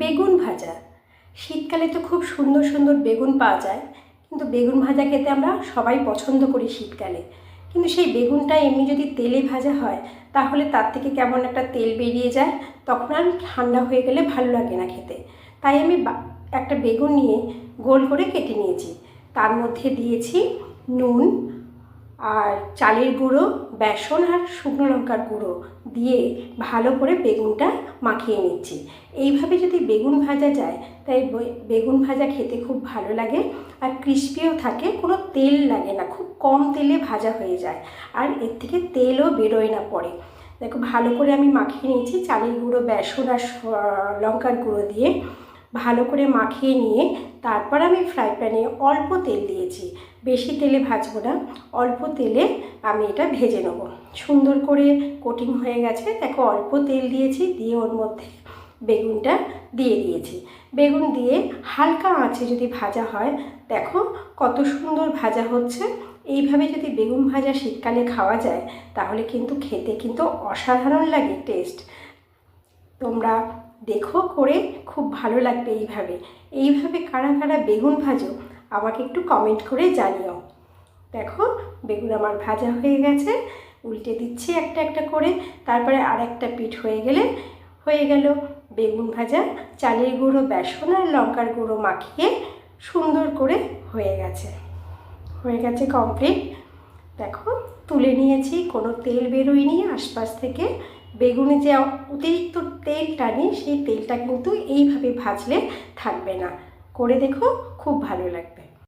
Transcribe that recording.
বেগুন ভাজা। শীতকালে তো খুব সুন্দর সুন্দর বেগুন পাওয়া যায়, কিন্তু বেগুন ভাজা খেতে আমরা সবাই পছন্দ করি শীতকালে। কিন্তু সেই বেগুনটা এমনি যদি তেলে ভাজা হয়, তাহলে তার থেকে কেমন একটা তেল বেরিয়ে যায়, তখন আর ঠান্ডা হয়ে গেলে ভালো লাগে না খেতে। তাই আমি একটা বেগুন নিয়ে গোল করে কেটে নিয়েছি। তার মধ্যে দিয়েছি নুন আর চালের গুঁড়ো, বেসন আর শুকনো লঙ্কার গুঁড়ো দিয়ে ভালো করে বেগুনটা মাখিয়ে নিচ্ছি। এইভাবে যদি বেগুন ভাজা যায়, তাই বেগুন ভাজা খেতে খুব ভালো লাগে আর ক্রিস্পিও থাকে, কোনো তেল লাগে না, খুব কম তেলে ভাজা হয়ে যায় আর এর থেকে তেলও বেরোয় না পড়ে দেখো, ভালো করে আমি মাখিয়ে নিয়েছি চালের গুঁড়ো, বেসন আর লঙ্কার গুঁড়ো দিয়ে। ভালো করে মাখিয়ে নিয়ে তারপর আমি ফ্রাই প্যানে অল্প তেল দিয়েছি। বেশি তেলে ভাজবো না, অল্প তেলে আমি এটা ভেজে নেব। সুন্দর করে কোটিং হয়ে গেছে, দেখো অল্প তেল দিয়েছি, দিয়ে ওর মধ্যে বেগুনটা দিয়ে দিয়েছি। বেগুন দিয়ে হালকা আঁচে যদি ভাজা হয়, দেখো কত সুন্দর ভাজা হচ্ছে। এইভাবে যদি বেগুন ভাজা শীতকালে খাওয়া যায়, তাহলে কিন্তু খেতে কিন্তু অসাধারণ লাগে টেস্ট তোমরা দেখো করে খুব ভালো লাগবে এইভাবে। এইভাবে কারা কারা বেগুন ভাজো, আমাকে একটু কমেন্ট করে জানিও। দেখো, বেগুন আমার ভাজা হয়ে গেছে, উল্টে দিচ্ছি একটা একটা করে, তারপরে আর একটা পিঠ হয়ে গেলে, হয়ে গেল বেগুন ভাজা, চালের গুঁড়ো, বেসন আর লঙ্কার গুঁড়ো মাখিয়ে সুন্দর করে হয়ে গেছে। হয়ে গেছে কমপ্লিট দেখো, তুলে নিয়েছি, কোনো তেল বেরোয়নি আশপাশ থেকে। বেগুনে যে অতিরিক্ত তেল টানি, সেই তেলটা কিন্তু এইভাবে ভাজলে থাকবে না। করে দেখো, খুব ভালো লাগবে।